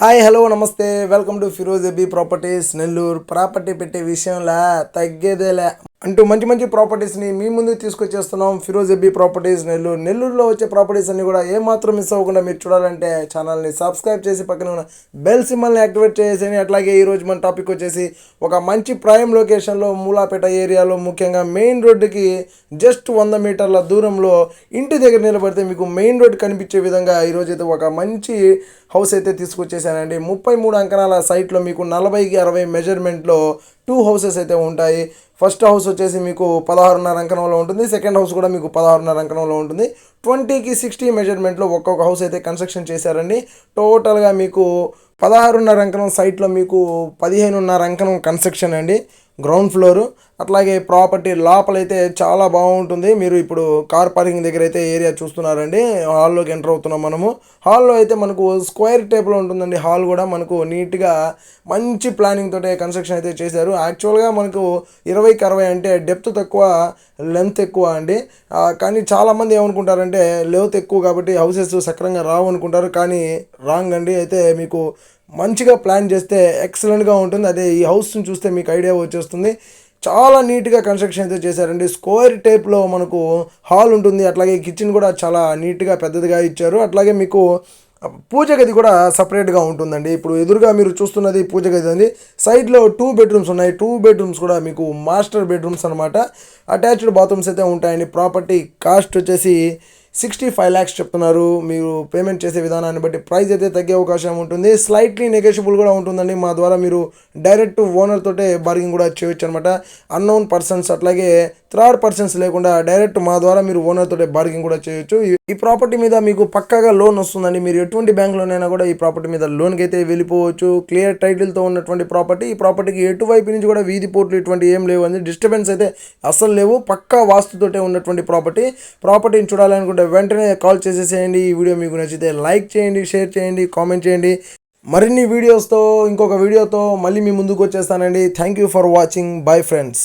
Hi hello namaste. Welcome to Firoz AB properties Nellore. Property పెట్టే విషయంలో తగ్గేదేలే. అంటూ మంచి మంచి ప్రాపర్టీస్ని మీ ముందుకు తీసుకొచ్చేస్తున్నాం. Firoz AB properties Nellore. నెల్లూరులో వచ్చే ప్రాపర్టీస్ అన్ని కూడా ఏమాత్రం మిస్ అవ్వకుండా మీరు చూడాలంటే ఛానల్ని సబ్స్క్రైబ్ చేసి పక్కన ఉన్న బెల్ సిమ్మల్ని యాక్టివేట్ చేసేసి అట్లాగే ఈరోజు మన టాపిక్ వచ్చేసి ఒక మంచి ప్రైమ్ లొకేషన్లో మూలాపేట ఏరియాలో ముఖ్యంగా మెయిన్ రోడ్డుకి జస్ట్ వంద మీటర్ల దూరంలో ఇంటి దగ్గర నిలబడితే మీకు మెయిన్ రోడ్ కనిపించే విధంగా ఈరోజు అయితే ఒక మంచి హౌస్ అయితే తీసుకొచ్చేసానండి. ముప్పై మూడు అంకణాల సైట్లో మీకు నలభైకి అరవై మెజర్మెంట్లో టూ హౌసెస్ అయితే ఉంటాయి. ఫస్ట్ హౌస్ వచ్చేసి మీకు పదహారున్నర అంకణంలో ఉంటుంది. సెకండ్ హౌస్ కూడా మీకు పదహారున్నర అంకణంలో ఉంటుంది. ట్వంటీకి సిక్స్టీ మెజర్మెంట్లో ఒక్కొక్క హౌస్ అయితే కన్స్ట్రక్షన్ చేశారండి. టోటల్గా మీకు పదహారున్నర అంకణం సైట్లో మీకు పదిహేనున్నర అంకణం కన్స్ట్రక్షన్ అండి గ్రౌండ్ ఫ్లోరు. అట్లాగే ప్రాపర్టీ లోపలైతే చాలా బాగుంటుంది. మీరు ఇప్పుడు కార్ పార్కింగ్ దగ్గర అయితే ఏరియా చూస్తున్నారండి. హాల్లోకి ఎంటర్ అవుతున్నాం మనము. హాల్లో అయితే మనకు స్క్వేర్ టైప్లో ఉంటుందండి. హాల్ కూడా మనకు నీట్గా మంచి ప్లానింగ్ తోటే కన్స్ట్రక్షన్ అయితే చేశారు. యాక్చువల్గా మనకు ఇరవైకి అరవై అంటే డెప్త్ తక్కువ లెంత్ ఎక్కువ అండి. కానీ చాలామంది ఏమనుకుంటారంటే లెంత్ ఎక్కువ కాబట్టి హౌసెస్ సక్రంగా రావు అనుకుంటారు కానీ రాంగ్ అండి. అయితే మీకు మంచిగా ప్లాన్ చేస్తే ఎక్సలెంట్గా ఉంటుంది. అదే ఈ హౌస్ని చూస్తే మీకు ఐడియా వచ్చేస్తుంది. చాలా నీట్గా కన్స్ట్రక్షన్ అయితే చేశారండి. స్క్వేర్ టైప్లో మనకు హాల్ ఉంటుంది. అట్లాగే కిచెన్ కూడా చాలా నీట్గా పెద్దదిగా ఇచ్చారు. అట్లాగే మీకు పూజ గది కూడా సపరేట్గా ఉంటుందండి. ఇప్పుడు ఎదురుగా మీరు చూస్తున్నది పూజ గది అండి. సైడ్లో టూ బెడ్రూమ్స్ ఉన్నాయి. టూ బెడ్రూమ్స్ కూడా మీకు మాస్టర్ బెడ్రూమ్స్ అనమాట అటాచ్డ్ బాత్రూమ్స్ అయితే ఉంటాయండి. ప్రాపర్టీ కాస్ట్ వచ్చేసి సిక్స్టీ ఫైవ్ ల్యాక్స్ చెప్తున్నారు. మీరు పేమెంట్ చేసే విధానాన్ని బట్టి ప్రైస్ అయితే తగ్గే అవకాశం ఉంటుంది. స్లైట్లీ నెగోషియబుల్ కూడా ఉంటుందండి. మా ద్వారా మీరు డైరెక్ట్ ఓనర్ తోటే బార్గింగ్ కూడా చేయొచ్చు అనమాట అన్నోన్ పర్సన్స్ అట్లాగే థర్డ్ పర్సన్స్ లేకుండా డైరెక్ట్ మా ద్వారా మీరు ఓనర్ తోటే బార్గింగ్ కూడా చేయొచ్చు. ఈ- ప్రాపర్టీ మీద మీకు పక్కాగా లోన్ వస్తుందండి. మీరు ఎటువంటి బ్యాంకులోనైనా కూడా ఈ ప్రాపర్టీ మీద లోన్కి అయితే వెళ్ళిపోవచ్చు. క్లియర్ టైటిల్తో ఉన్నటువంటి ప్రాపర్టీ ఈ ప్రాపర్టీకి ఎటువైపు నుంచి కూడా వీధి పోట్లు ఇటువంటి ఏం లేవు అండి డిస్టర్బెన్స్ అయితే అస్సలు లేవు. పక్కా వాస్తుతోటే ఉన్నటువంటి ప్రాపర్టీ ప్రాపర్టీని చూడాలనుకుంటే వెంటనే కాల్ చేసేసేయండి. ఈ వీడియో మీకు నచ్చితే లైక్ చేయండి షేర్ చేయండి కామెంట్ చేయండి. మరిన్ని వీడియోస్తో ఇంకొక వీడియోతో మళ్ళీ మీ ముందుకు వచ్చేస్తానండి. Thank you for watching. Bye friends.